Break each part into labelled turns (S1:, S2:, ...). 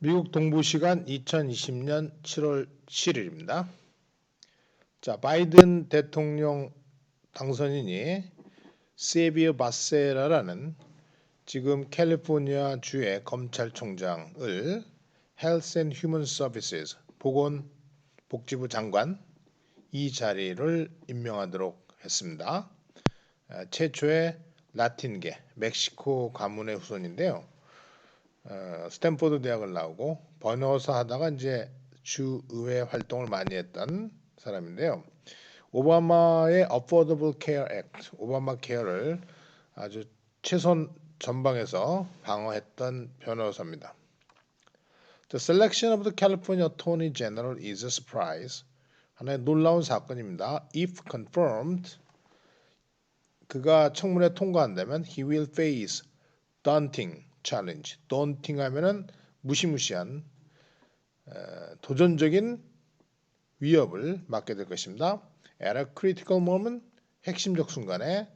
S1: 미국 동부 시간 2020년 7월 7일입니다. 자, 바이든 대통령 당선인이 세비어 바세라라는 지금 캘리포니아 주의 검찰총장을 Health and Human Services 보건 복지부 장관 이 자리를 임명하도록 했습니다. 아, 최초의 라틴계 멕시코 가문의 후손인데요. 어, 스탠포드 대학을 나오고 번호사 하다가 이제 주 의회 활동을 많이 했던 사람인데요. 오바마의 Affordable Care Act, 오바마 케어를 아주 최선 전방에서 방어했던 변호사입니다. The selection of the California Attorney General is a surprise. 하나의 놀라운 사건입니다. If confirmed, 그가 청문회 통과한다면 he will face daunting challenge. daunting 하면은 무시무시한 에, 도전적인 위협을 맞게 될 것입니다. At a critical moment, 핵심적 순간에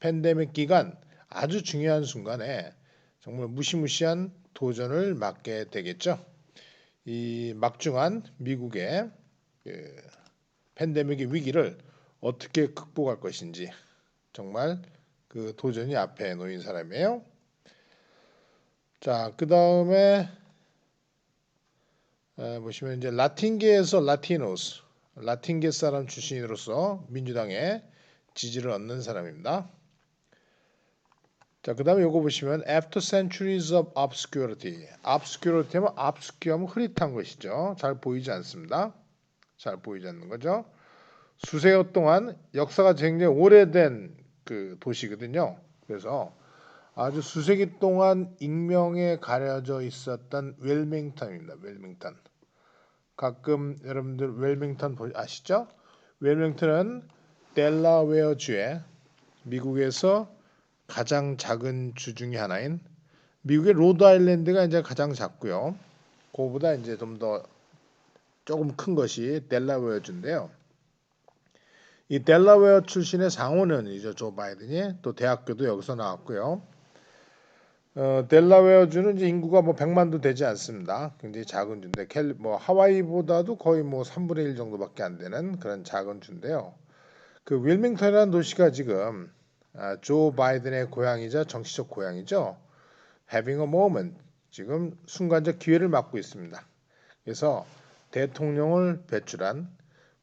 S1: 팬데믹 기간 아주 중요한 순간에 정말 무시무시한 도전을 맞게 되겠죠. 이 막중한 미국의 그 팬데믹의 위기를 어떻게 극복할 것인지 정말 그 도전이 앞에 놓인 사람이에요. 자, 그 다음에 보시면 이제 라틴계에서 라티노스, 라틴계 사람 출신으로서 민주당의 지지를 얻는 사람입니다. 자, 그 다음에 요거 보시면 After centuries of obscurity. obscurity 하면 obscure 하면 흐릿한 것이죠. 잘 보이지 않습니다. 잘 보이지 않는 거죠. 수세여 동안 역사가 굉장히 오래된 그 도시거든요. 그래서 아주 수세기 동안 익명에 가려져 있었던 웰밍턴입니다. 웰밍턴. 가끔 여러분들 웰밍턴 아시죠? 웰밍턴은 델라웨어주의 미국에서 가장 작은 주 중의 하나인 미국의 로드 아일랜드가 이제 가장 작고요. 그거보다 이제 좀 더 조금 큰 것이 델라웨어주인데요. 이 델라웨어 출신의 상원의원이죠 조 바이든이 또 대학교도 여기서 나왔고요. 어, 델라웨어주는 이제 인구가 뭐 100만도 되지 않습니다. 굉장히 작은 주인데 캘리, 뭐 하와이보다도 거의 뭐 3분의 1 정도밖에 안 되는 그런 작은 주인데요. 그 윌밍턴이라는 도시가 지금 아, 조 바이든의 고향이자 정치적 고향이죠. Having a moment 지금 순간적 기회를 맞고 있습니다. 그래서 대통령을 배출한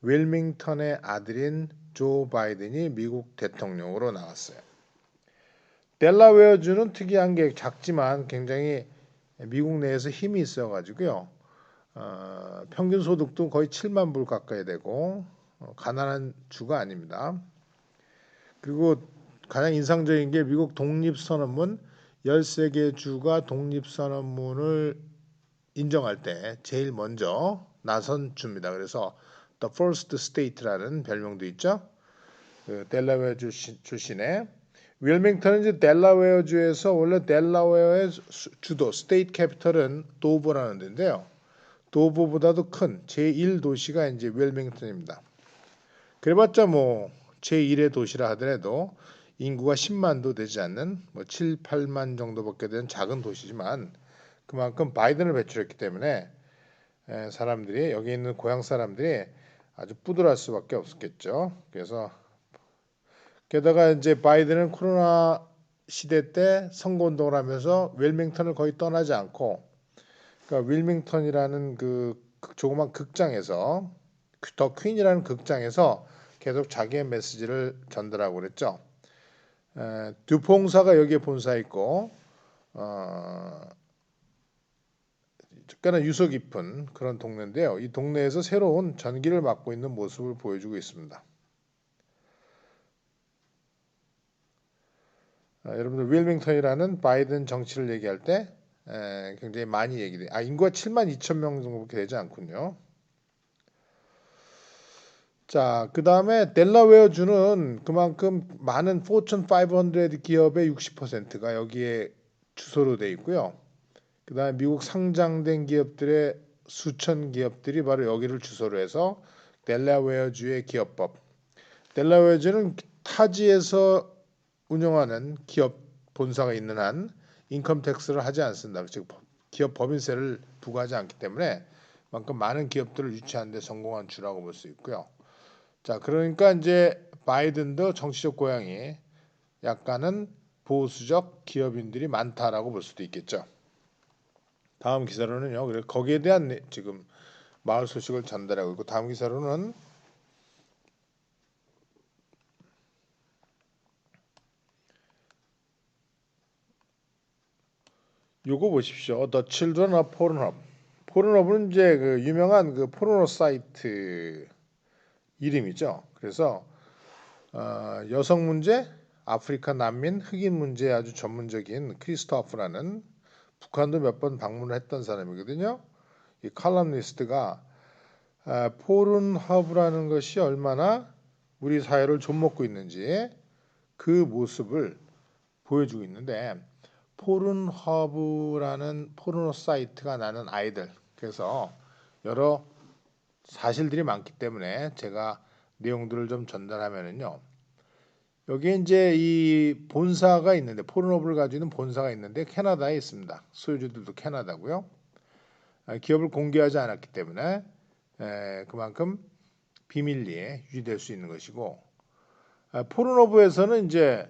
S1: 윌밍턴의 아들인 조 바이든이 미국 대통령으로 나왔어요. 델라웨어주는 특이한 게 작지만 굉장히 미국 내에서 힘이 있어가지고요. 어, 평균 소득도 거의 7만 불 가까이 되고 어, 가난한 주가 아닙니다. 그리고 가장 인상적인 게 미국 독립선언문 13개 주가 독립선언문을 인정할 때 제일 먼저 나선 주입니다. 그래서 The First State라는 별명도 있죠. 그 델라웨어 출신의 윌밍턴은 이제 델라웨어주에서 원래 델라웨어의 주도 스테이트 캐피털은 도브라는 데인데요. 도브보다도 큰 제1 도시가 이제 윌밍턴입니다. 그래봤자 뭐 제1의 도시라 하더라도 인구가 10만도 되지 않는 뭐 7, 8만 정도밖에 되는 작은 도시지만 그만큼 바이든을 배출했기 때문에 사람들이 여기 있는 고향 사람들이 아주 뿌듯할 수밖에 없었겠죠. 그래서 게다가 이제 바이든은 코로나 시대 때 선거운동을 하면서 웰밍턴을 거의 떠나지 않고 그러니까 윌밍턴이라는 그 조그만 극장에서 더 퀸이라는 극장에서 계속 자기의 메시지를 전달하고 그랬죠. 에, 듀퐁사가 여기에 본사 있고 어, 꽤나 유서 깊은 그런 동네인데요. 이 동네에서 새로운 전기를 맡고 있는 모습을 보여주고 있습니다. 여러분들 윌밍턴이라는 바이든 정치를 얘기할 때 에, 굉장히 많이 얘기돼. 아 인구가 7만 2천 명 정도밖에 되지 않군요. 자, 그 다음에 델라웨어 주는 그만큼 많은 포춘 500 기업의 60%가 여기에 주소로 돼 있고요. 그 다음에 미국 상장된 기업들의 수천 기업들이 바로 여기를 주소로 해서 델라웨어 주의 기업법. 델라웨어 주는 타지에서 운영하는 기업 본사가 있는 한 인컴 텍스를 하지 않습니다. 즉 기업 법인세를 부과하지 않기 때문에 만큼 많은 기업들을 유치하는 데 성공한 주라고 볼 수 있고요. 자, 그러니까 이제 바이든도 정치적 고향이 약간은 보수적 기업인들이 많다라고 볼 수도 있겠죠. 다음 기사로는요. 거기에 대한 내- 지금 마을 소식을 전달하고 있고 다음 기사로는 요거 보십시오. The Children of Pornhub. 포르노브는 이제 그 유명한 그 포르노 사이트 이름이죠. 그래서 어, 여성 문제, 아프리카 난민, 흑인 문제에 아주 전문적인 크리스토프라는 북한도 몇 번 방문을 했던 사람이거든요. 이 칼럼니스트가 아, 포른허브라는 것이 얼마나 우리 사회를 좀먹고 있는지 그 모습을 보여주고 있는데 포른허브라는 포르노 사이트가 나는 아이들 그래서 여러 사실들이 많기 때문에 제가 내용들을 좀 전달하면은요. 여기에 이제 이 본사가 있는데 포르노브를 가지고 있는 본사가 있는데 캐나다에 있습니다. 소유주들도 캐나다고요. 아, 기업을 공개하지 않았기 때문에 에, 그만큼 비밀리에 유지될 수 있는 것이고 아, 포르노브에서는 이제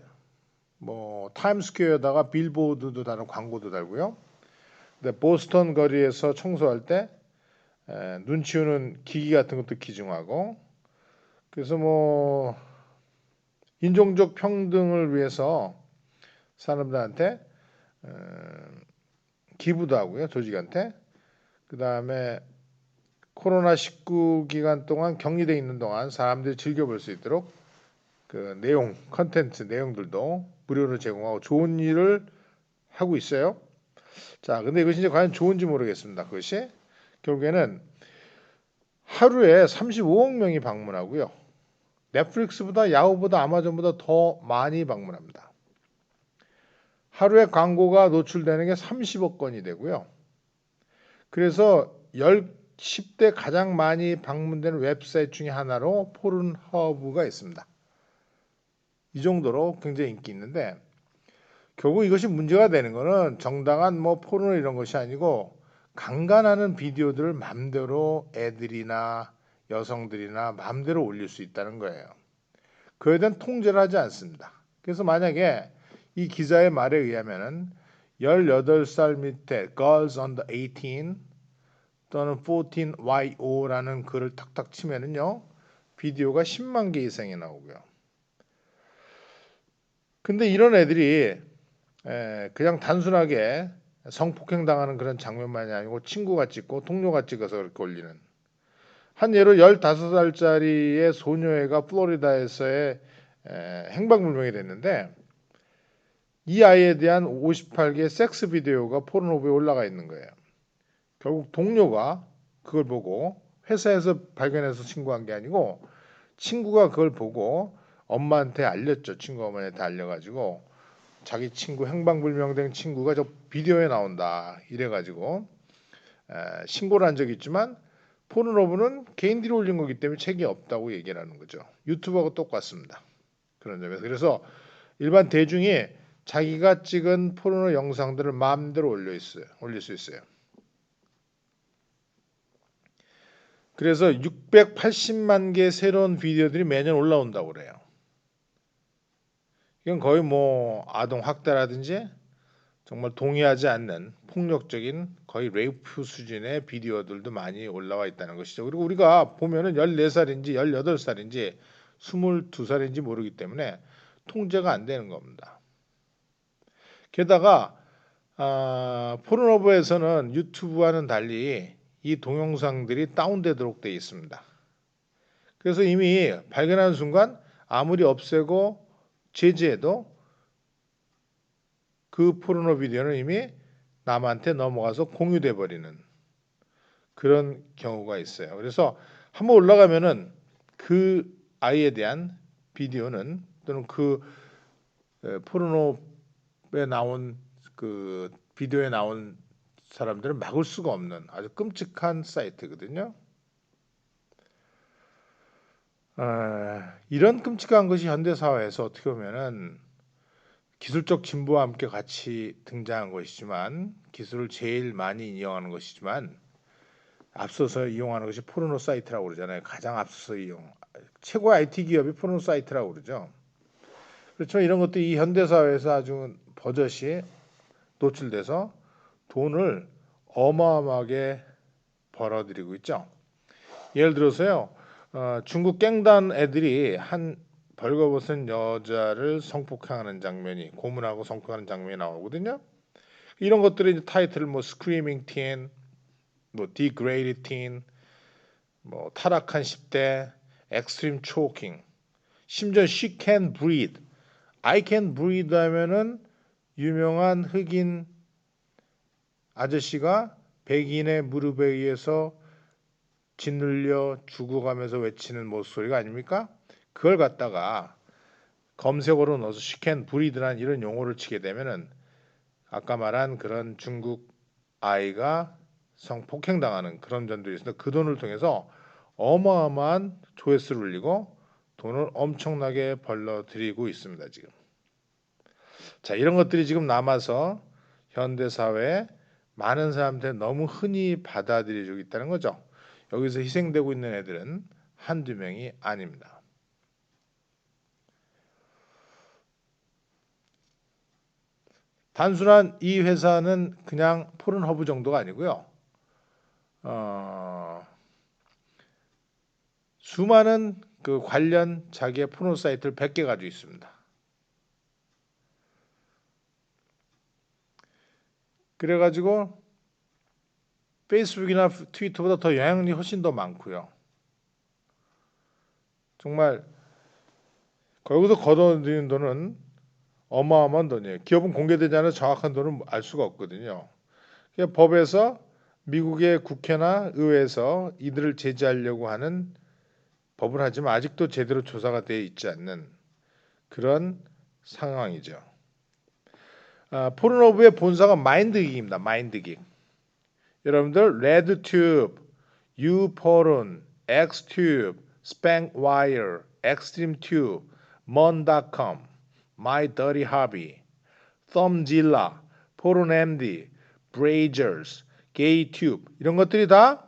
S1: 뭐 타임스퀘어에다가 빌보드도 다른 광고도 달고요. 근데 보스턴 거리에서 청소할 때 에, 눈 치우는 기기 같은 것도 기증하고 그래서 뭐 인종적 평등을 위해서 사람들한테 어, 기부도 하고요 조직한테 그 다음에 코로나 19 기간 동안 격리돼 있는 동안 사람들이 즐겨볼 수 있도록 그 내용 컨텐츠 내용들도 무료로 제공하고 좋은 일을 하고 있어요. 자, 근데 이것이 이제 과연 좋은지 모르겠습니다. 그것이 결국에는 하루에 35억 명이 방문하고요. 넷플릭스보다 야후보다 아마존보다 더 많이 방문합니다. 하루에 광고가 노출되는 게 30억 건이 되고요. 그래서 10, 10대 가장 많이 방문되는 웹사이트 중에 하나로 포른허브가 있습니다. 이 정도로 굉장히 인기 있는데 결국 이것이 문제가 되는 거는 정당한 뭐 포르노 이런 것이 아니고 강간하는 비디오들을 맘대로 애들이나 여성들이나 맘대로 올릴 수 있다는 거예요. 그에 대한 통제를 하지 않습니다. 그래서 만약에 이 기자의 말에 의하면은 18살 밑에 girls under 18 또는 14YO라는 글을 탁탁 치면은요. 비디오가 10만 개 이상이 나오고요. 근데 이런 애들이 에, 그냥 단순하게 성폭행 당하는 그런 장면만이 아니고 친구가 찍고 동료가 찍어서 그렇게 올리는 한 예로 15살짜리의 소녀애가 플로리다에서의 에, 행방불명이 됐는데 이 아이에 대한 58개 섹스 비디오가 포르노브에 올라가 있는 거예요. 결국 동료가 그걸 보고 회사에서 발견해서 신고한 게 아니고 친구가 그걸 보고 엄마한테 알렸죠. 친구 어머니한테 알려가지고 자기 친구 행방불명된 친구가 저 비디오에 나온다 이래가지고 에, 신고를 한 적이 있지만 포르노브는 개인들이 올린 거기 때문에 책이 없다고 얘기를 하는 거죠. 유튜브하고 똑같습니다. 그런 점에서 그래서 일반 대중이 자기가 찍은 포르노 영상들을 마음대로 올려 있어요. 올릴 수 있어요. 그래서 680만 개의 새로운 비디오들이 매년 올라온다고 그래요. 이건 거의 뭐 아동 학대라든지 정말 동의하지 않는 폭력적인 거의 레이프 수준의 비디오들도 많이 올라와 있다는 것이죠. 그리고 우리가 보면은 14살인지 18살인지 22살인지 모르기 때문에 통제가 안 되는 겁니다. 게다가 아, 포르노브에서는 유튜브와는 달리 이 동영상들이 다운되도록 되어 있습니다. 그래서 이미 발견하는 순간 아무리 없애고 제재해도 그 포르노 비디오는 이미 남한테 넘어가서 공유돼 버리는 그런 경우가 있어요. 그래서 한번 올라가면은 그 아이에 대한 비디오는 또는 그 에, 포르노에 나온 그 비디오에 나온 사람들은 막을 수가 없는 아주 끔찍한 사이트거든요. 아, 이런 끔찍한 것이 현대 사회에서 어떻게 보면은 기술적 진보와 함께 같이 등장한 것이지만 기술을 제일 많이 이용하는 것이지만 앞서서 이용하는 것이 포르노 사이트라고 그러잖아요. 가장 앞서서 이용 최고의 IT 기업이 포르노 사이트라고 그러죠. 그렇죠. 이런 것도 이 현대 사회에서 아주 버젓이 노출돼서 돈을 어마어마하게 벌어들이고 있죠. 예를 들어서요, 어, 중국 깽단 애들이 한 벌거벗은 여자를 성폭행하는 장면이 고문하고 성폭행하는 장면이 나오거든요. 이런 것들이 이제 타이틀을 뭐 스크리밍 틴, 뭐 디그레이드 틴, 뭐 타락한 10대, 엑스트림 초킹, 심지어 she can breathe, I can breathe 하면은 유명한 흑인 아저씨가 백인의 무릎에 의해서 짓눌려 죽어가면서 외치는 목소리가 아닙니까? 그걸 갖다가 검색어로 넣어서 시켄 브리드란 이런 용어를 치게 되면은 아까 말한 그런 중국 아이가 성폭행 당하는 그런 전들이 있습니다. 그 돈을 통해서 어마어마한 조회수를 올리고 돈을 엄청나게 벌러들이고 있습니다. 지금. 자 이런 것들이 지금 남아서 현대 사회에 많은 사람들 너무 흔히 받아들여지고 있다는 거죠. 여기서 희생되고 있는 애들은 한두 명이 아닙니다. 단순한 이 회사는 그냥 포른허브 정도가 아니고요. 어, 수많은 그 관련 자기의 포르노 사이트를 100개 가지고 있습니다. 그래가지고 페이스북이나 트위터보다 더 영향력이 훨씬 더 많고요. 정말 거기서 걷어들이는 돈은 어마어마한 돈이에요. 기업은 공개되지 않아 정확한 돈은 알 수가 없거든요. 그러니까 법에서 미국의 국회나 의회에서 이들을 제재하려고 하는 법을 하지만 아직도 제대로 조사가 되어 있지 않는 그런 상황이죠. 아, 포르노브의 본사가 마인드기입니다. 마인드기. 여러분들 레드 튜브, 유포른, 엑스튜브, 스팽와이어, 엑스트림 튜브, 먼닷컴, 마이 더리 하비, 썸질라, 포르엠디, 브레이저스, 게이튜브 이런 것들이 다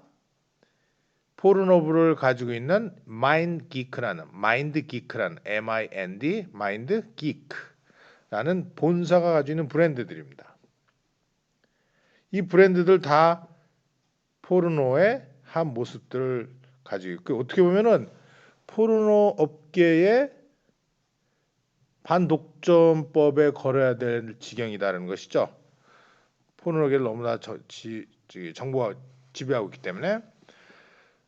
S1: 포르노브를 가지고 있는 마인드 기크라는 마인드 기크라는 M-I-N-D 마인드 기크라는 본사가 가지고 있는 브랜드들입니다. 이 브랜드들 다 포르노의 한 모습들을 가지고 있고 어떻게 보면은 포르노 업계의 반독점법에 걸어야 될 지경이다라는 것이죠. 포르노계를 너무나 저, 지, 지, 정부가 지배하고 있기 때문에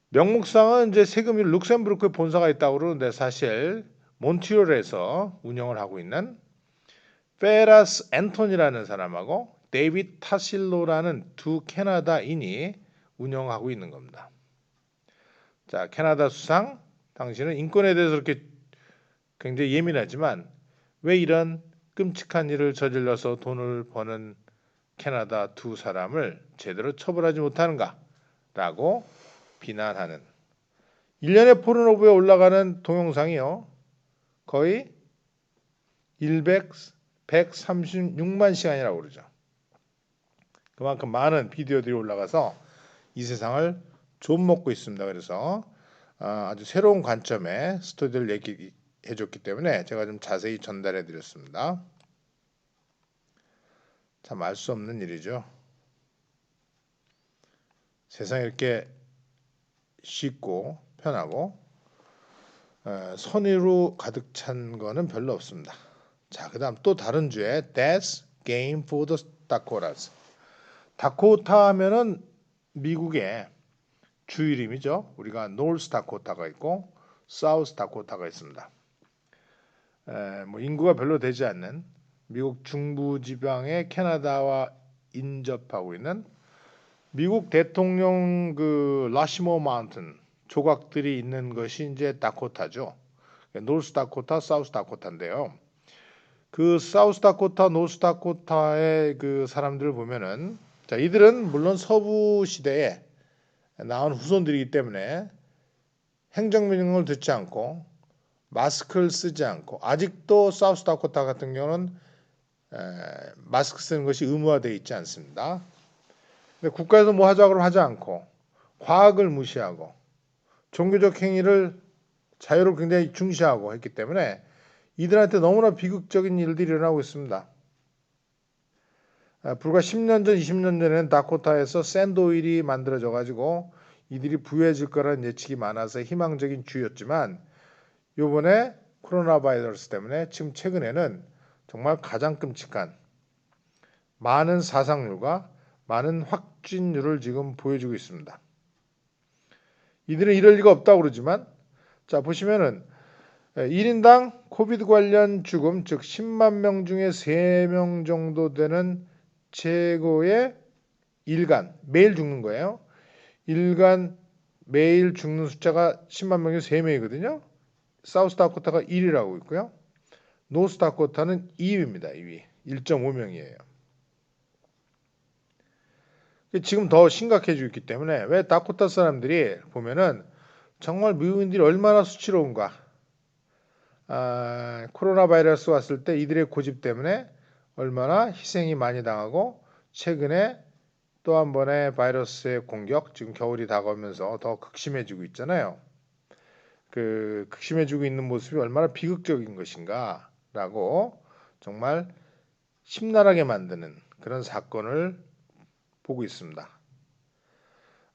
S1: 명목상은 이제 세금이 룩셈부르크에 본사가 있다고 그러는데 사실 몬트리올에서 운영을 하고 있는 페라스 앤토니라는 사람하고 데이빗 타실로라는 두 캐나다인이 운영하고 있는 겁니다. 자, 캐나다 수상 당신은 인권에 대해서 그렇게 굉장히 예민하지만 왜 이런 끔찍한 일을 저질러서 돈을 버는 캐나다 두 사람을 제대로 처벌하지 못하는가라고 비난하는 1년에 포르노브에 올라가는 동영상이요. 거의 100, 136만 시간이라고 그러죠. 그만큼 많은 비디오들이 올라가서 이 세상을 좀 먹고 있습니다. 그래서 아, 아주 새로운 관점의 스토리를 얘기해 줬기 때문에 제가 좀 자세히 전달해 드렸습니다. 참 알 수 없는 일이죠. 세상에 이렇게 쉽고 편하고 선의로 가득 찬 거는 별로 없습니다. 자, 그 다음 또 다른 주에 That's Game for the Dakotas. 다코타 하면은 미국의 주 이름이죠. 우리가 노스 다코타가 있고 사우스 다코타가 있습니다. 에, 뭐 인구가 별로 되지 않는 미국 중부 지방의 캐나다와 인접하고 있는 미국 대통령 그 라시모 마운튼 조각들이 있는 것이 이제 다코타죠. 노스 다코타, 사우스 다코타인데요. 그 사우스 다코타, 노스 다코타의 그 사람들을 보면은 자, 이들은 물론 서부 시대에 나온 후손들이기 때문에 행정명령을 듣지 않고 마스크를 쓰지 않고 아직도 사우스 다코타 같은 경우는 에, 마스크 쓰는 것이 의무화되어 있지 않습니다. 근데 국가에서 뭐 하자고 하지 않고 과학을 무시하고 종교적 행위를 자유를 굉장히 중시하고 했기 때문에 이들한테 너무나 비극적인 일들이 일어나고 있습니다. 아, 불과 10년 전, 20년 전에는 다코타에서 샌드오일이 만들어져 가지고 이들이 부유해질 거라는 예측이 많아서 희망적인 주였지만 요번에 코로나 바이러스 때문에 지금 최근에는 정말 가장 끔찍한 많은 사상률과 많은 확진율을 지금 보여주고 있습니다. 이들은 이럴 리가 없다고 그러지만 자 보시면은 1인당 코비드 관련 죽음 즉 10만 명 중에 3명 정도 되는 최고의 일간 매일 죽는 거예요. 일간 매일 죽는 숫자가 10만 명이 3명이거든요. 사우스다코타가 1위라고 있고요. 노스다코타는 2위입니다. 2위. 1.5명이에요. 지금 더 심각해지고 있기 때문에 왜 다코타 사람들이 보면은 정말 미국인들이 얼마나 수치로운가. 아, 코로나 바이러스 왔을 때 이들의 고집 때문에 얼마나 희생이 많이 당하고 최근에 또 한 번의 바이러스의 공격 지금 겨울이 다가오면서 더 극심해지고 있잖아요. 그 극심해지고 있는 모습이 얼마나 비극적인 것인가라고 정말 심란하게 만드는 그런 사건을 보고 있습니다.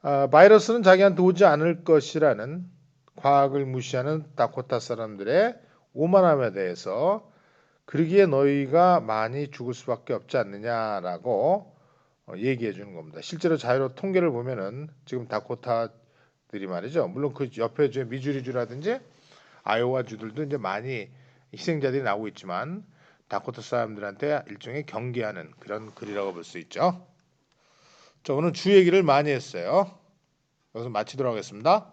S1: 아, 바이러스는 자기한테 오지 않을 것이라는 과학을 무시하는 다코타 사람들의 오만함에 대해서 그러기에 너희가 많이 죽을 수밖에 없지 않느냐라고 어, 얘기해 주는 겁니다. 실제로 자유로 통계를 보면은 지금 다코타들이 말이죠. 물론 그 옆에 저 미주리주라든지 아이오와 주들도 이제 많이 희생자들이 나오고 있지만 다코타 사람들한테 일종의 경계하는 그런 글이라고 볼 수 있죠. 자, 오늘 주 얘기를 많이 했어요. 여기서 마치도록 하겠습니다.